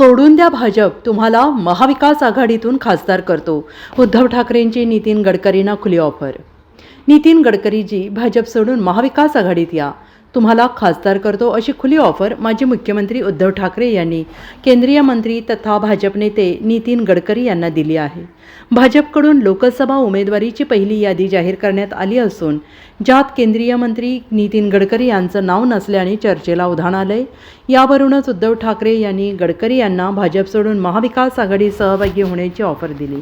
सोडून द्या भाजप. तुम्हाला महाविकास आघाडीतून खासदार करतो. उद्धव ठाकरेंची नितीन गडकरींना खुली ऑफर नितीन गडकरीजी भाजप सोडून महाविकास आघाडीत या. तुम्हाला खासदार करतो अशी खुली ऑफर माजी मुख्यमंत्री उद्धव ठाकरे यांनी केंद्रीय मंत्री तथा भाजप नेते नितीन गडकरी यांना दिली आहे. भाजपकडून लोकसभा उमेदवारीची पहिली यादी जाहीर करण्यात आली असून ज्यात केंद्रीय मंत्री नितीन गडकरी यांचं नाव नसल्याने चर्चेला उधाण आलंय. यावरूनच उद्धव ठाकरे यांनी गडकरी यांना भाजप सोडून महाविकास आघाडी सहभागी होण्याची ऑफर दिली.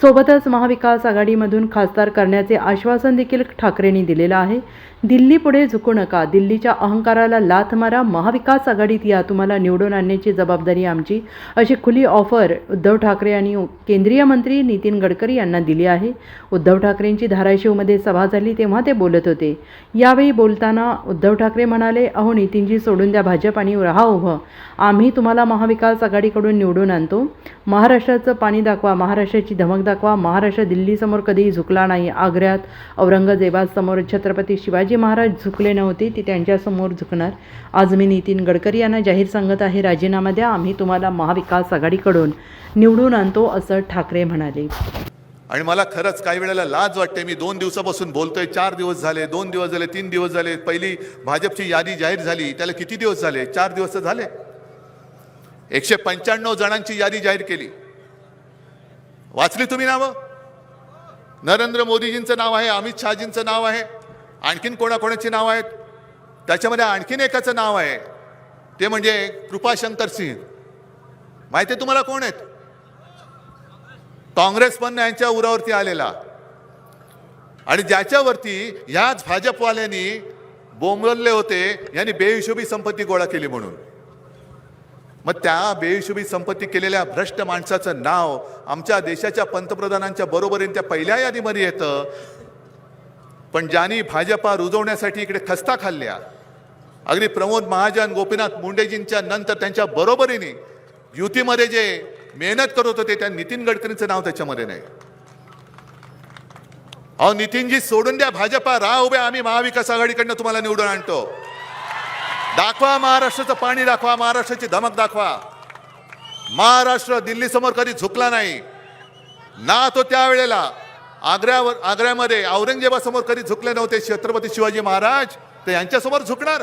सोबतच महाविकास आघाडीमधून खासदार करण्याचे आश्वासन देखील ठाकरेंनी दिलेलं आहे. दिल्लीपुढे झुकू नका. दिल्लीच्या अहंकाराला लाथ मारा. महाविकास आघाडीत या. तुम्हाला निवडून आणण्याची जबाबदारी आमची. अशी खुली ऑफर उद्धव ठाकरे आणि केंद्रीय मंत्री नितीन गडकरी यांना दिली आहे. उद्धव ठाकरेंची धाराशिवमध्ये सभा झाली तेव्हा ते बोलत होते. यावेळी बोलताना उद्धव ठाकरे म्हणाले अहो नितीनजी सोडून द्या भाजप आणि राहा उभं. आम्ही तुम्हाला महाविकास आघाडीकडून निवडून आणतो. महाराष्ट्राचं पाणी दाखवा महाराष्ट्राची धमक दाखवा. महाराष्ट्र दिल्लीसमोर कधीही झुकला नाही. आग्र्यात औरंगजेबासमोर छत्रपती शिवाजी महाराज झुकले नव्हते ते त्यांच्यासमोर झुकणार. आज मी नितीन गडकरी यांना जाहीर सांगत आहे राजीनामा द्या आम्ही तुम्हाला महाविकास आघाडीकडून निवडून आणतो असं ठाकरे म्हणाले. आणि मला खरंच काही वेळेला लाज वाटते. मी दोन दिवसापासून बोलतोय चार दिवस झाले दोन दिवस झाले तीन दिवस झाले. पहिली भाजपची यादी जाहीर झाली त्याला किती दिवस झाले? चार दिवस झाले. एकशे पंच्याण्णव जणांची यादी जाहीर केली. वाचली तुम्ही नावं? नरेंद्र मोदीजींचं नाव आहे अमित शहाजींचं नाव आहे आणखीन कोणाकोणाची नाव आहेत? त्याच्यामध्ये आणखीन एकाचं नाव आहे ते म्हणजे कृपाशंकर सिंह. माहिती आहे तुम्हाला कोण आहेत? काँग्रेस पण यांच्या उरावरती आलेला. आणि ज्याच्यावरती ह्याच भाजपवाल्यांनी बोंबलले होते यांनी बेहिशोबी संपत्ती गोळा केली म्हणून. मग त्या बेहिशोबी संपत्ती केलेल्या भ्रष्ट माणसाचं नाव आमच्या देशाच्या पंतप्रधानांच्या बरोबरीने त्या पहिल्या यादीमध्ये येतं. पण ज्यांनी भाजपा रुजवण्यासाठी इकडे खस्ता खाल्ल्या अगदी प्रमोद महाजन गोपीनाथ मुंडेजींच्या नंतर त्यांच्या बरोबरीने युतीमध्ये जे मेहनत करत होते त्या नितीन गडकरींचं नाव त्याच्यामध्ये नाही. अहो नितीनजी सोडून द्या भाजपा राह उभे आम्ही महाविकास आघाडीकडनं तुम्हाला निवडून आणतो. दाखवा महाराष्ट्राचं पाणी दाखवा महाराष्ट्राची धमक दाखवा. महाराष्ट्र दिल्ली समोर कधी झुकला नाही. ना तो त्यावेळेला आग्र्यावर आग्र्यामध्ये औरंगजेबासमोर कधी झुकले नव्हते छत्रपती शिवाजी महाराज? ते यांच्यासमोर झुकणार?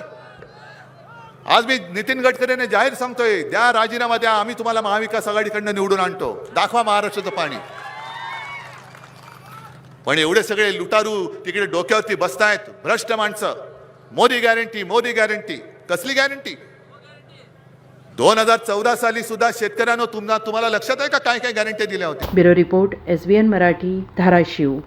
आज मी नितीन गडकरीने जाहीर सांगतोय द्या राजीनामा द्या आम्ही तुम्हाला महाविकास आघाडीकडनं निवडून आणतो. दाखवा महाराष्ट्राचं पाणी. पण एवढे सगळे लुटारू तिकडे डोक्यावरती बसतायत भ्रष्ट माणसं. Modi guarantee Modi guarantee. कसली गॅरंटी दोन हजार चौदा साली सुद्धा शेतकऱ्यांना तुम्हाला तुम्हाला लक्षात आहे का? काय काय गॅरंटी दिल्या होत्या? Bureau report S B N Marathi Dharashiv.